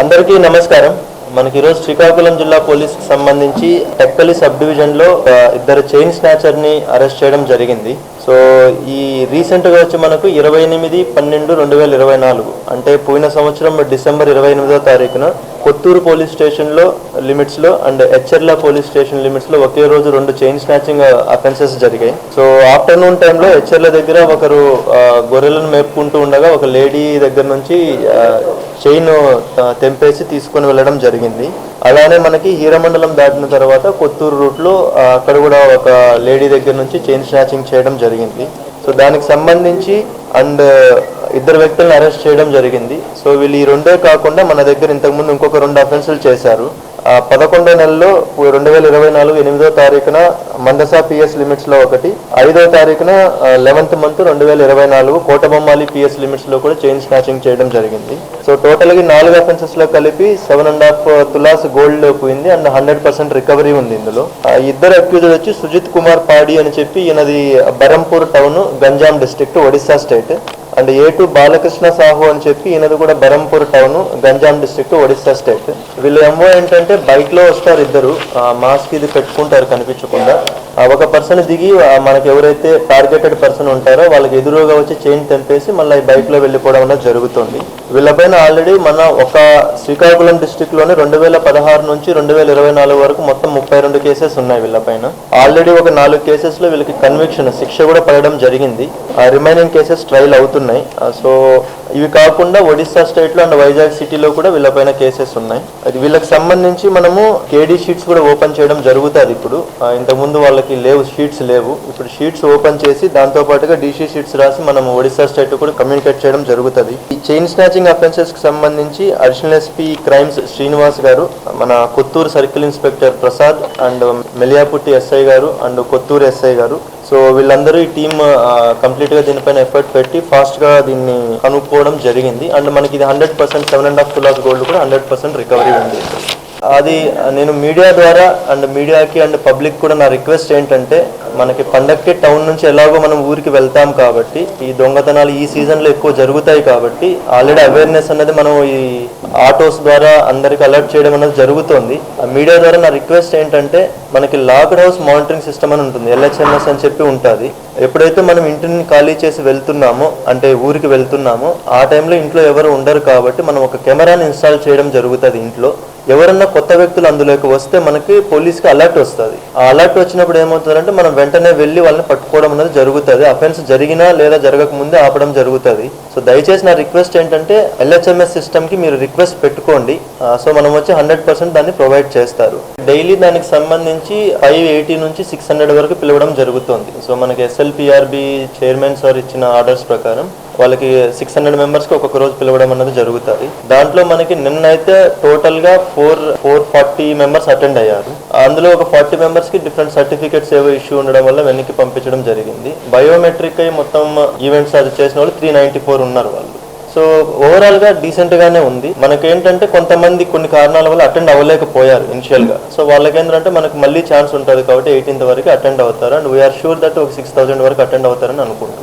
అందరికీ నమస్కారం. మనకి ఈరోజు శ్రీకాకుళం జిల్లా పోలీస్కి సంబంధించి టెక్కలి సబ్ డివిజన్లో ఇద్దరు చైన్ స్నాచర్ని అరెస్ట్ చేయడం జరిగింది. సో ఈ రీసెంట్గా వచ్చి మనకు ఇరవై ఎనిమిది పన్నెండు రెండు వేల ఇరవై నాలుగు అంటే పోయిన సంవత్సరం డిసెంబర్ ఇరవై ఎనిమిదో తారీఖున కొత్తూరు పోలీస్ స్టేషన్లో లిమిట్స్లో అండ్ హెచ్ఎర్ల పోలీస్ స్టేషన్ లిమిట్స్లో ఒకే రోజు రెండు చైన్ స్నాచింగ్ అఫెన్సెస్ జరిగాయి. సో ఆఫ్టర్నూన్ టైంలో హెచ్ఎర్ల దగ్గర ఒకరు గొర్రెలను మేపుకుంటూ ఉండగా ఒక లేడీ దగ్గర నుంచి చైన్ తెంపేసి తీసుకొని వెళ్ళడం జరిగింది. అలానే మనకి హీరమండలం దాటిన తర్వాత కొత్తూరు రూట్లో అక్కడ కూడా ఒక లేడీ దగ్గర నుంచి చైన్ స్నాచింగ్ చేయడం జరిగింది. సో దానికి సంబంధించి అండ్ ఇద్దరు వ్యక్తులను అరెస్ట్ చేయడం జరిగింది. సో వీళ్ళు ఈ రెండే కాకుండా మన దగ్గర ఇంతకుముందు ఇంకొక రెండు అఫెన్సులు చేశారు. పదకొండో నెలలో రెండు వేల ఇరవై నాలుగు ఎనిమిదో తారీఖున మందసా పిఎస్ లిమిట్స్లో ఒకటి ఐదో తారీఖున లెవెన్త్ మంత్ రెండు వేల ఇరవై నాలుగు కోటబొమ్మాలి పిఎస్ లిమిట్స్లో కూడా చైన్ స్నాచింగ్ చేయడం జరిగింది. సో టోటల్గా నాలుగు అఫెన్సెస్లో కలిపి seven and half tolas gold పోయింది అండ్ హండ్రెడ్ పర్సెంట్ రికవరీ ఉంది ఇందులో. ఆ ఇద్దరు అక్యూజ్డ్ వచ్చి సుజిత్ కుమార్ పాడి అని చెప్పి ఈయనది Berhampur town Ganjam district Odisha state. And A two Balakrishna Sahu అని చెప్పి ఈయనది కూడా Berhampur town Ganjam district Odisha state వీళ్ళు ఎంఓ ఏంటంటే బైక్లో వస్తారు ఇద్దరు. మాస్క్ ఇది పెట్టుకుంటారు కనిపించకుండా. ఒక పర్సన్ దిగి మనకి ఎవరైతే టార్గెటెడ్ పర్సన్ ఉంటారో వాళ్ళకి ఎదురుగా వచ్చి చైన్ తెంపేసి మళ్ళీ బైక్లో వెళ్ళిపోవడం అనేది జరుగుతుంది. వీళ్ళపైన ఆల్రెడీ మన ఒక శ్రీకాకుళం డిస్ట్రిక్ట్లోనే రెండు వేల పదహారు నుంచి రెండు వేల ఇరవై నాలుగు వరకు మొత్తం ముప్పై రెండు కేసెస్ ఉన్నాయి వీళ్ళపైన. ఆల్రెడీ ఒక నాలుగు కేసెస్లో వీళ్ళకి కన్విక్షన్ శిక్ష కూడా పడడం జరిగింది. ఆ రిమైనింగ్ కేసెస్ ట్రయల్ అవుతున్నాయి. ఆ, సో ఇవి కాకుండా ఒడిశా స్టేట్లో అండ్ వైజాగ్ సిటీలో కూడా వీళ్ళపైన కేసెస్ ఉన్నాయి. అది వీళ్ళకి సంబంధించి మనము కేడీ షీట్స్ కూడా ఓపెన్ చేయడం జరుగుతుంది ఇప్పుడు. ఇంతకుముందు వాళ్ళకి లేవు షీట్స్ లేవు. ఇప్పుడు షీట్స్ ఓపెన్ చేసి దాంతో పాటుగా డీసీ షీట్స్ రాసి మనం ఒడిశా స్టేట్ కూడా కమ్యూనికేట్ చేయడం జరుగుతుంది. ఈ చైన్ స్నాచింగ్ అఫెన్సెస్కి సంబంధించి అడిషనల్ ఎస్పీ క్రైమ్స్ శ్రీనివాస్ గారు మన Kotturu circle inspector Prasad and Meliaputti SI గారు అండ్ కొత్తూరు ఎస్ఐ గారు. సో వీళ్ళందరూ ఈ టీమ్ కంప్లీట్గా దీనిపైన ఎఫర్ట్ పెట్టి ఫాస్ట్గా దీన్ని తీసుకోవడం జరిగింది. అండ్ మనకి ఇది hundred percent seven and half tolas gold కూడా హండ్రెడ్ పర్సెంట్ రికవరీ ఉంది. అది నేను మీడియా ద్వారా అండ్ మీడియాకి అండ్ పబ్లిక్ కూడా నా రిక్వెస్ట్ ఏంటంటే మనకి పండక్కి టౌన్ నుంచి ఎలాగో మనం ఊరికి వెళ్తాం కాబట్టి ఈ దొంగతనాలు ఈ సీజన్లో ఎక్కువ జరుగుతాయి కాబట్టి ఆల్రెడీ అవేర్నెస్ అనేది మనం ఈ ఆటోస్ ద్వారా అందరికి అలర్ట్ చేయడం అనేది జరుగుతుంది. ఆ మీడియా ద్వారా నా రిక్వెస్ట్ ఏంటంటే మనకి లాక్డ్ హౌస్ మానిటరింగ్ సిస్టమ్ అని ఉంటుంది ఎల్హెచ్ఎంఎస్ అని చెప్పి ఉంటుంది. ఎప్పుడైతే మనం ఇంటిని ఖాళీ చేసి వెళ్తున్నామో అంటే ఊరికి వెళ్తున్నామో ఆ టైంలో ఇంట్లో ఎవరు ఉండరు కాబట్టి మనం ఒక కెమెరాని ఇన్స్టాల్ చేయడం జరుగుతుంది ఇంట్లో. ఎవరన్నా కొత్త వ్యక్తులు అందులోకి వస్తే మనకి పోలీస్కి అలర్ట్ వస్తుంది. ఆ అలర్ట్ వచ్చినప్పుడు ఏమవుతుందంటే మనం వెంటనే వెళ్ళి వాళ్ళని పట్టుకోవడం అనేది జరుగుతుంది. అఫెన్స్ జరిగినా లేదా జరగకముందే ఆపడం జరుగుతుంది. సో దయచేసి నా రిక్వెస్ట్ ఏంటంటే ఎల్హెచ్ఎంఎస్ సిస్టమ్కి మీరు రిక్వెస్ట్ పెట్టుకోండి. సో మనం వచ్చి హండ్రెడ్ పర్సెంట్ దాన్ని ప్రొవైడ్ చేస్తారు. డైలీ దానికి సంబంధించి ఫైవ్ ఎయిటీ నుంచి సిక్స్ హండ్రెడ్ వరకు పిలవడం జరుగుతుంది. సో మనకి ఎస్ఎల్పిఆర్బి చైర్మన్ సార్ ఇచ్చిన ఆర్డర్స్ ప్రకారం. వాళ్ళకి సిక్స్ హండ్రెడ్ మెంబర్స్కి ఒక్కొక్క రోజు పిలవడం అనేది జరుగుతుంది. దాంట్లో మనకి నిన్నైతే టోటల్గా four four forty members attend అయ్యారు. అందులో ఒక ఫార్టీ మెంబర్స్కి డిఫరెంట్ సర్టిఫికేట్స్ ఏవో ఇష్యూ ఉండడం వల్ల వెనక్కి పంపించడం జరిగింది. బయోమెట్రిక్ అయి మొత్తం ఈవెంట్స్ అది చేసిన వాళ్ళు త్రీ నైంటీ ఫోర్ ఉన్నారు వాళ్ళు. సో ఓవరాల్గా డీసెంట్ గానే ఉంది. మనకేంటంటే కొంతమంది కొన్ని కారణాల వల్ల అటెండ్ అవ్వలేకపోయారు ఇనిషియల్గా. సో వాళ్ళకి ఏంటంటే మనకు మళ్ళీ ఛాన్స్ ఉంటుంది కాబట్టి ఎయిటీన్త్ వరకు అటెండ్ అవుతారు. And we are sure that ఒక సిక్స్ థౌసండ్ వరకు అటెండ్ అవుతారని అనుకుంటున్నాం.